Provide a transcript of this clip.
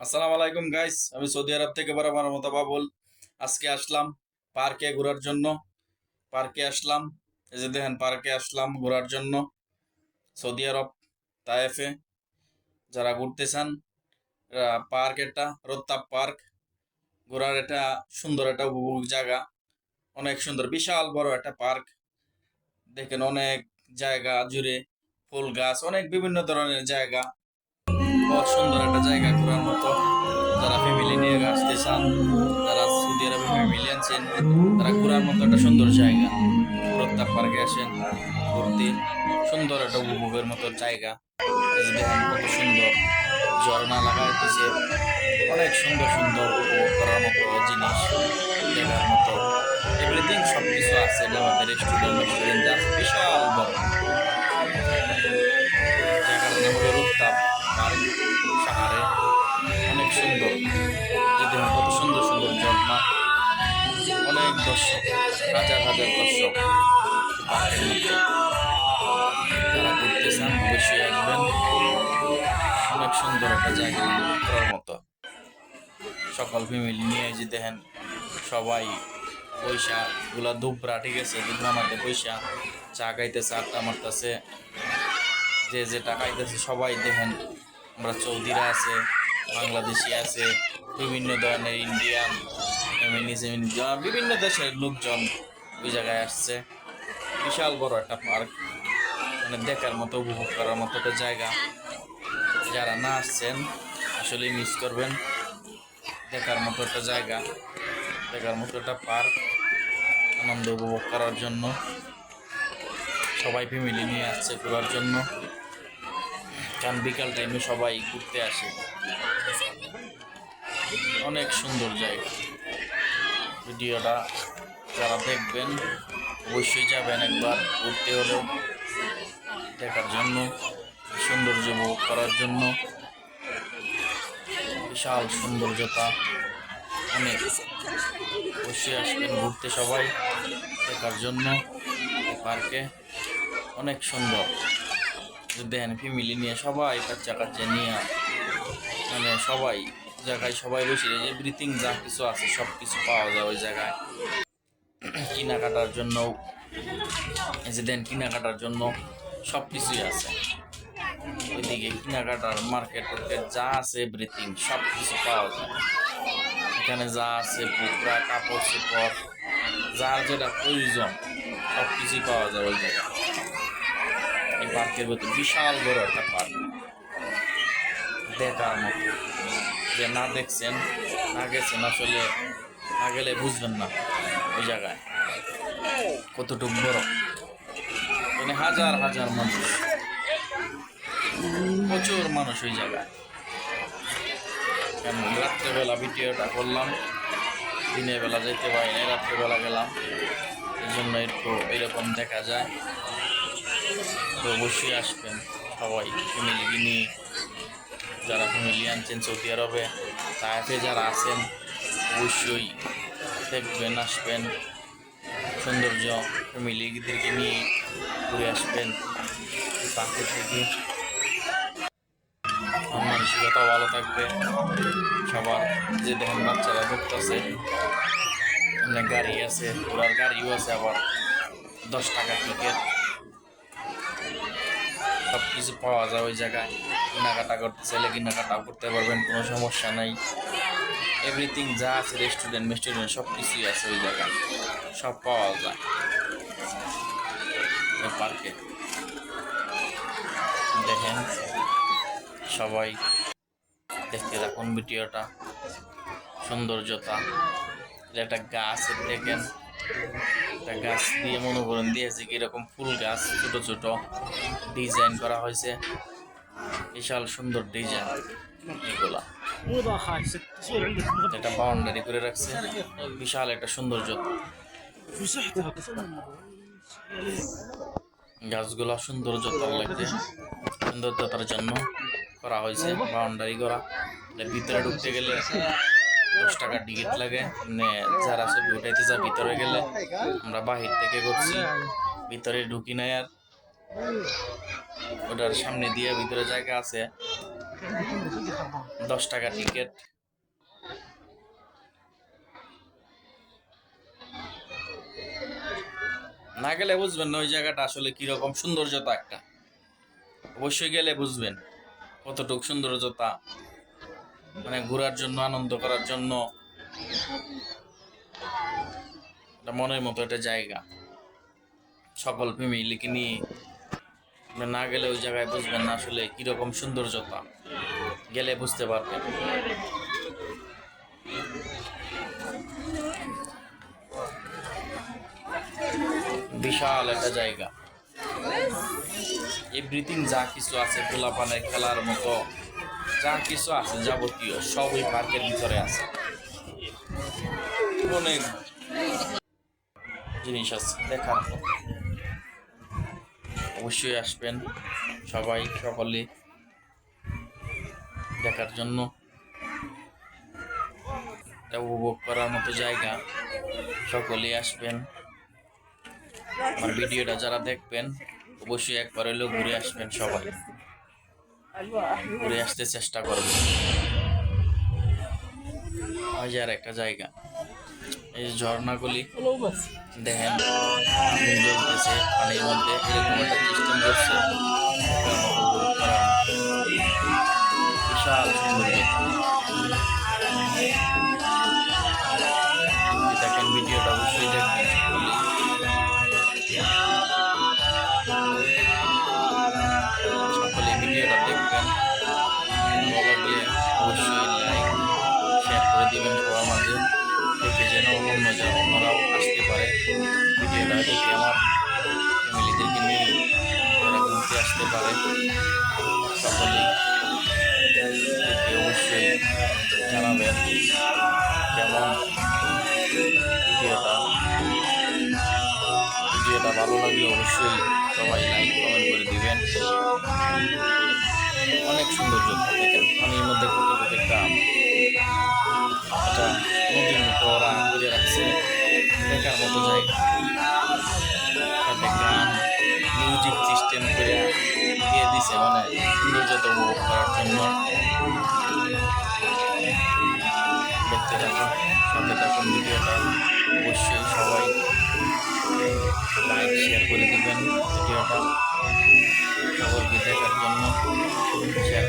আসসালামু আলাইকুম গাইস আমি সৌদি আরব থেকে বরাবর মতো বাবুল। আজকে আসলাম পার্কে ঘোরার জন্য। পার্কে আসলাম। এই যে দেখেন, পার্কে আসলাম ঘোরার জন্য। সৌদি আরব তায়েফে যারা ঘুরতে চান পার্ক এটা রোত্তাপ পার্ক। ঘোরার এটা সুন্দর একটা উপভোগ জায়গা। অনেক সুন্দর, বিশাল বড় একটা পার্ক। দেখেন অনেক জায়গা জুড়ে ফুল গাছ, অনেক বিভিন্ন ধরনের জায়গা। বহুত সুন্দর একটা জায়গা ঘোরার মতো। যারা ফ্যামিলি নিয়ে আসতে চান, যারা সৌদি আরবে ফ্যামিলি আনছেন তারা ঘোরার মতো একটা সুন্দর জায়গা। প্রত্যাপ পার্কে আসেন, ঘুরতে। সুন্দর একটা উপভোগের মতো জায়গা। দেখেন কত সুন্দর ঝর্ণা লাগাইতেছে। অনেক সুন্দর সুন্দর উপভোগ করার মতো জিনিস, দেখার মতো। এভরিথিং সব কিছু আছে আমাদের রেস্টুরেন্ট রেস্টুরেন্ট বিশাল বড়। সুন্দর। যে কত সুন্দর সুন্দর ঝর্ণা অনেক দর্শক, হাজার হাজার দর্শক যারা ঘুরতে চান অবশ্যই আসবেন। অনেক সুন্দর একটা জায়গা করার মতো। সকল ফ্যামিলি নিয়ে যে দেখেন, সবাই পয়সা গুলা দুবরা, ঠিক আছে? দুবরা মাঠে পয়সা, চা খাইতেছে, আড্ডা মারতেছে। যে যে টাকা সবাই দেখেন, আমরা চৌধুরীরা আছে। বাংলাদেশি আছে, বিভিন্ন ধরনের ইন্ডিয়ান ফেমিনিজম বিভিন্ন দেশের লোকজন ওই জায়গায় আসছে। বিশাল বড় একটা পার্ক মানে দেখার মতো, উপভোগ করার মতো একটা জায়গা। যারা না আসছেন আসলে মিস করবেন। দেখার মতো একটা জায়গা, দেখার মতো একটা পার্ক আনন্দ উপভোগ করার জন্য। সবাই ফ্যামিলি নিয়ে আসছে ঘোরার জন্য। কারণ বিকাল টাইমে সবাই ঘুরতে আসে। অনেক সুন্দর জায়গা। ভিডিওটা যারা দেখবেন, অবশ্যই যাবেন একবার ঘুরতে হলেও, দেখার জন্য, সৌন্দর্য উপভোগ করার জন্য। বিশাল সৌন্দর্যতা, অনেক। অবশ্যই আসবেন ঘুরতে সবাই, দেখার জন্য পার্কে। অনেক সুন্দর। দেখেন ফ্যামিলি নিয়ে সবাই বাচ্চা কাচ্চা নিয়ে মানে সবাই জায়গায় সবাই বসে ব্রিথিং যা কিছু আছে সব কিছু পাওয়া যায় ওই জায়গায়। কেনাকাটার জন্য যে দেন কেনাকাটার জন্য সব কিছুই আছে। ওইদিকে কেনাকাটার মার্কেট যা আছে এভরিথিং সব কিছু পাওয়া যায়। এখানে যা আছে পুকরা কাপড় চোপড়, যার যেটা প্রয়োজন সব কিছুই পাওয়া যায় ওই জায়গায়। এই পার্কের ভেতর বিশাল বড় একটা পার্ক দেখার মতো। যে না দেখছেন, না গেছেন, আসলে না গেলে বুঝবেন না ওই জায়গায়। কতটুকু বড়। মানে হাজার হাজার মানুষ। প্রচুর মানুষ ওই জায়গায়। কেন রাত্রেবেলা ভিডিওটা করলাম। দিনের বেলা যেতে পারি না রাত্রেবেলা গেলাম। এই জন্য একটু এরকম দেখা যায়। তো অবশ্যই আসবেন সবাই ফ্যামিলি নিয়ে। যারা ফ্যামিলি আনছেন সৌদি আরবে তাইফে যারা আছেন, অবশ্যই দেখবেন, আসবেন। সৌন্দর্য ফ্যামিলিদেরকে নিয়ে ঘুরে আসবেন। পাখি থেকে মানসিকতা ভালো থাকবে। সবার যে দেখেন বাচ্চারা ঢুকতেছে অনেক গাড়ি আছে ঘোরার গাড়িও আছে আবার। দশ টাকা টিকিট সব কিছু পাওয়া যায় ওই জায়গায়। কেনাকাটা করতে, চাইলে কেনাকাটাও করতে পারবেন, কোনো সমস্যা নাই। এভরিথিং যা আছে রেস্টুরেন্ট মেস্টুরেন্ট সব কিছুই আছে ওই জায়গায়। সব পাওয়া যায়। পার্কে দেখেন, সবাই দেখতে থাকুন ভিডিওটা। সৌন্দর্যতা। একটা গাছ দেখেন, একটা গাছ দিয়ে মনে করেন দিয়েছে কীরকম ফুল গাছ, ছোট ছোট। ডিজাইন করা হয়েছে। বিশাল সুন্দর ডিজাইন এগুলা। এটা বাউন্ডারি করে রাখছে। বিশাল একটা সৌন্দর্য। গাছগুলা সৌন্দর্য লাগছে। সৌন্দর্যতার জন্য করা হয়েছে বাউন্ডারি করা। ভিতরে ঢুকতে গেলে দশ টাকা টিকিট লাগে। মানে যারা ছবি উঠাইতে যা ভিতরে গেলে আমরা বাহির থেকে করছি। ভিতরে ঢুকি নাই আর। ওটার সামনে দিয়ে ভিতরে জায়গা আছে। দশ টাকা টিকিট না গেলে বুঝবেন না ওই জায়গাটা আসলে কীরকম সৌন্দর্যতা একটা। অবশ্যই গেলে বুঝবেন কতটুক সৌন্দর্যতা মানে ঘোরার জন্য, আনন্দ করার জন্য। মনের মতো একটা জায়গা। সকল ফ্যামিলিকে নিয়ে না গেলে ওই জায়গায় বুঝবেন না আসলে কীরকম সৌন্দর্যতা। গেলে বুঝতে পারবেন। বিশাল একটা জায়গা। এভরিথিং যা কিছু আছে, গোলাপানের খেলার মতো, যা কিছু আছে যাবতীয়, সবই পার্কের ভিতরে আছে। অনেক জিনিস আছে, দেখার। অবশ্যই আসবেন সবাই সকলে দেখার জন্য। এটা উপভোগ করার মতো জায়গা। সকলেই আসবেন। আমার ভিডিওটা যারা দেখবেন, অবশ্যই একবার হলেও ঘুরে আসবেন সবাই। ঘুরে আসতে চেষ্টা করবেন। মজার একটা জায়গা। এই ঝর্ণাগুলি দেখেন আগুন জ্বলতেছে পানির মধ্যে এরকম একটা সিস্টেম করছে বিশাল সুন্দর দেখেন ভিডিওটা অবশ্যই দেখবেন। সকলে ভিডিওটা দেখবেন। অবশ্যই অন্য অন্যরাও আসতে পারে। ভিডিওটা দেখে আমার ফ্যামিলিদেরকে নিয়ে ঘুরতে আসতে পারে সকলেই দেখে অবশ্যই জানাবেন কেমন ভিডিওটা। ভিডিওটা ভালো লাগলে অবশ্যই সবাই লাইক, কমেন্ট করে দিবেন। অনেক সৌন্দর্য দেখেন পানির মধ্যে মতো জায়গা সাথে গান মিউজিক সিস্টেম করে দিয়ে দিছে মানে সৌন্দর্যতা উপভোগ করার জন্য। দেখতে থাকুন সাথে থাকুন ভিডিওটা। অবশ্যই সবাই লাইক শেয়ার করে দেবেন ভিডিওটা। সকলকে দেখার জন্য শেয়ার